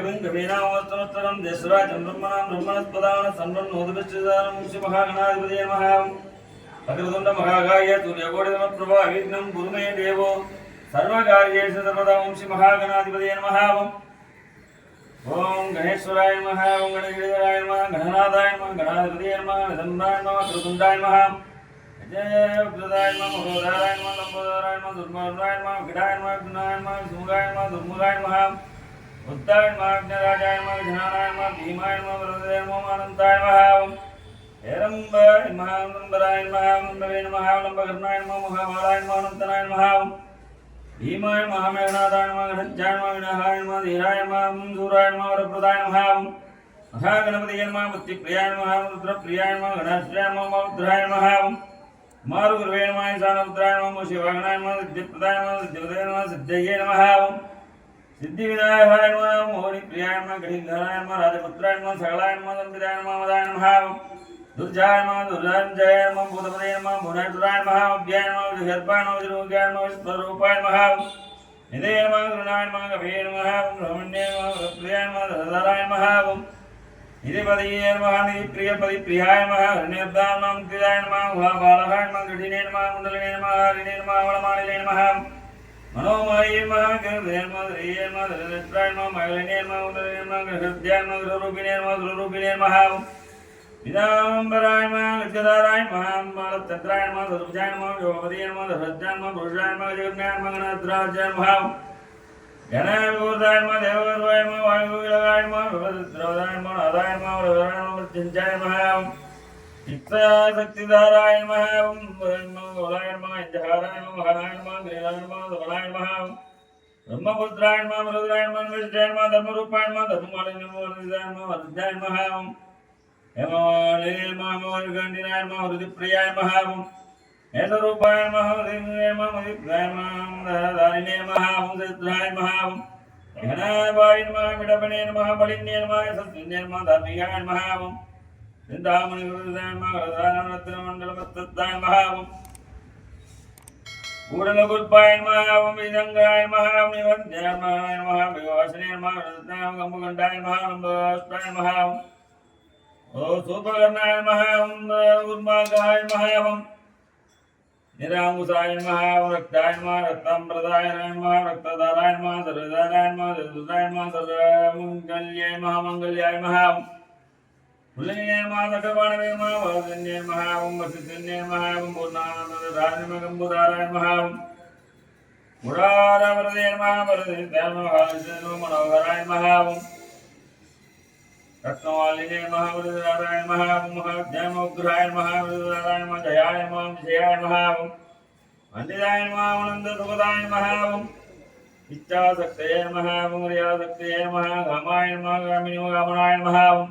గమీనామోత్తరం దేశరాజం బ్రహ్మణాం బ్రహ్మణస్పదాన సన్మన్నోదృష్టిదానం ముఖ్య మహాగణాధిపతి నమ భద్రతుండ మహాకాయ సూర్యకోటి ప్రభా విఘ్నం గురుమే దేవో సర్వకార్యేషు సర్వదా వంశి మహాగణాధిపతి నమ ఓం గణేశ్వరాయ నమ ఓం గణగిరిధరాయ నమ గణనాథాయ నమ గణాధిపతి నమ నిదండాయ నమ కృతుండాయ నమ జయప్రదాయమ లంబోదారాయమ దుర్మరాయమ విడాయమ విఘ్నాయమ సుముగాయమ దుర్ముగాయమ புத்தாயன் மாக்னராஜாயன் மா விஜனாராயன் மா பீமாயன் மா வரதேன் மா ஆனந்தாயன் மகாவம் ஹேரம்பாய் மகானந்தராயன் மகானந்தரேன் மகாவலம்பகர்ணாயன் மா மகாபாலாயன் மா அனந்தனாயன் மகாவம் பீமாயன் மகாமேகநாதாயன் மா கணஞ்சாயன் மா விநாகாயன் மா தீராயன் மா மன்சூராயன் மா வரப்பிரதாயன் மகாவம் மகாகணபதியன் மா புத்தி பிரியாயன் సిద్ధి వినాయకాయ నమ మౌని ప్రియాయ నమ గడిఘరాయ నమ రాజపుత్రాయ నమ సకలాయ నమ సంపితాయ నమ మదాయ నమ దుర్జాయ నమ దుర్జాయ జయ నమ భూతపదయ నమ భువనేశ్వరాయ నమ అభ్యాయ నమ విహర్పాయ నమ విరోగ్యాయ నమ స్వరూపాయ నమ నిదే నమ గృణాయ నమ కభే నమ బ్రహ్మణ్య నమ ప్రియాయ నమ ధరాయ నమ ఇది పదయే నమ నిధి ప్రియ పది ప్రియాయ నమ హరిణేబ్దాయ నమ ముక్తిదాయ నమ గుహాబాలహాయ నమ కుండలినే నమ హరిణే నమ అవళమాణిలే నమ कुण्डलिने नमः हरिणे नमः वळमालिने नमः मनोमये नमः गृहे नमः ध्रिये नमः धरनेत्राय नमः मलिने नमः उदरे नमः गृहद्याय नमः गृहरूपिणे नमः गृहरूपिणे नमः विदाम्बराय नमः गजधाराय சித்தாசக்தி தாராயமாகவும் உலாயணமாம் இந்தியாராயணம் மகாராயணமாம் கிரீடாயணமாம் சுகநாயணமாம் பிரம்மபுத்திராயணமாம் ருத்ராயணமாம் விஷ்டாயணமாம் தர்மரூபாயணமாம் தர்மமாலினமோ நிதாயணமாம் அத்தியாயமாகவும் ஹேமமாலிமாமோகண்டிராயணமாம் ருதிப்பிரியாயமாகவும் ஏதரூபாயணமாகவும் ரிமயமாம் உதிப்பிராயமாம் தாரிணேயமாகவும் சித்ராயமாகவும் யனாபாயின்மாம் இடபனேன்மாம் பலிநேன்மாம் சத்யநேன்மாம் தர்மிகாயன்மாகவும் नमः मृत्युञ्जय नमः चित्तशक्तिधाराय नमः ओं नमः गोलाय नमः इन्द्रहाराय नमः महानाय नमः गिरिराय नमः धवलाय नमः ब्रह्मपुत्राय नमः रुद्राय नमः विष्टाय नमः धर्मरूपाय नमः धर्ममालिन्य नमः वरदाय नमः वरदाय नमः हेमवालिने नमः मोहगण्डिनाय नमः हृदिप्रियाय नमः हेतरूपाय नमः हृदिप्रियाय नमः हृदिप्रियाय नमः दारिणे नमः हंसद्राय नमः घनाय नमः विडपणे नमः बलिन्ये नमः सत्विन्ये नमः धार्मिकाय नमः சிந்தாமணி ரத்னமண்டலமத்தாய மகாவும் கூடலகுல்பாய மகாவும் இதங்காய மகாவும் நிவந்தியாய மகாம் விவாசனே மகாம் கம்புகண்டாய மகாம் பஸ்தாய மகாவும் ஓ சூபகர்ணாய மகாவும் உர்மாகாய மகாவும் நிராங்குசாய மகாவும் ரக்தாய மகா ரக்தாம்பிரதாய மகா ரக்ததாராய மகா சர்வதாராய மகா சர்வதாய மகா சர்வமங்கல்யாய மகாமங்கல்யாய மகாவும் புல்லிங்கேர்மாதகவாணவே மனோகராய மகாவும் ரத்னவாலினே மகாவரதாராய மகாவும் மகாத்யமோக்ராய மகாவரதாராய மஜயாய மகாம் விஜயாய மகாவும் வந்திதாய மகாவனந்த சுகதாய மகாவும் இச்சாசக்தயே மகாவும் ரியாசக்தயே மகாகாமாய மகாகாமினி மகாமனாய மகாவும்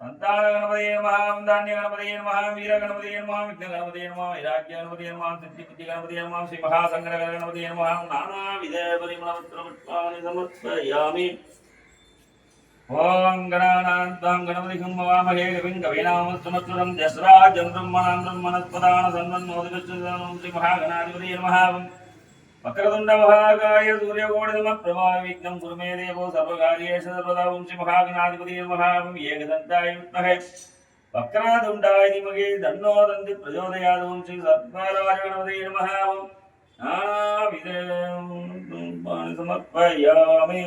சந்தான கணபதியே மகாம் தானிய கணபதியே மகாம் வீர கணபதியே மகாம் விக்ன கணபதியே மகாம் வைராக்கிய கணபதியே மகாம் சித்தி புத்தி கணபதியே மகாம் ஸ்ரீ மகாசங்கர கணபதியே மகாம் நானா வித பரிமளபுத்திரபுட்பாணி சமர்ப்பயாமி. ஓம் கணானாந்தாம் கணபதிகம் மவாமகே கவிங் கவிநாம சுமத்வரம் ஜஸ்ராஜம் பிரம்மணாம் பிரம்மணஸ்பதான சன்மன் மோதிபஸ்வதானம் ஸ்ரீ மகாகணாதிபதியே மகாவம். వక్రతుండ మహాకాయ సూర్యకోణిమ ప్రభా విఘ్నం కురు దేవో సర్వకార్యేషు సర్వదా వంశి మహాగణాధిపతి మహాం ఏకదంతాయ విద్మహే వక్రతుండాయ ధీమహి దన్నో దంతి వంశి నమః సమర్పయామి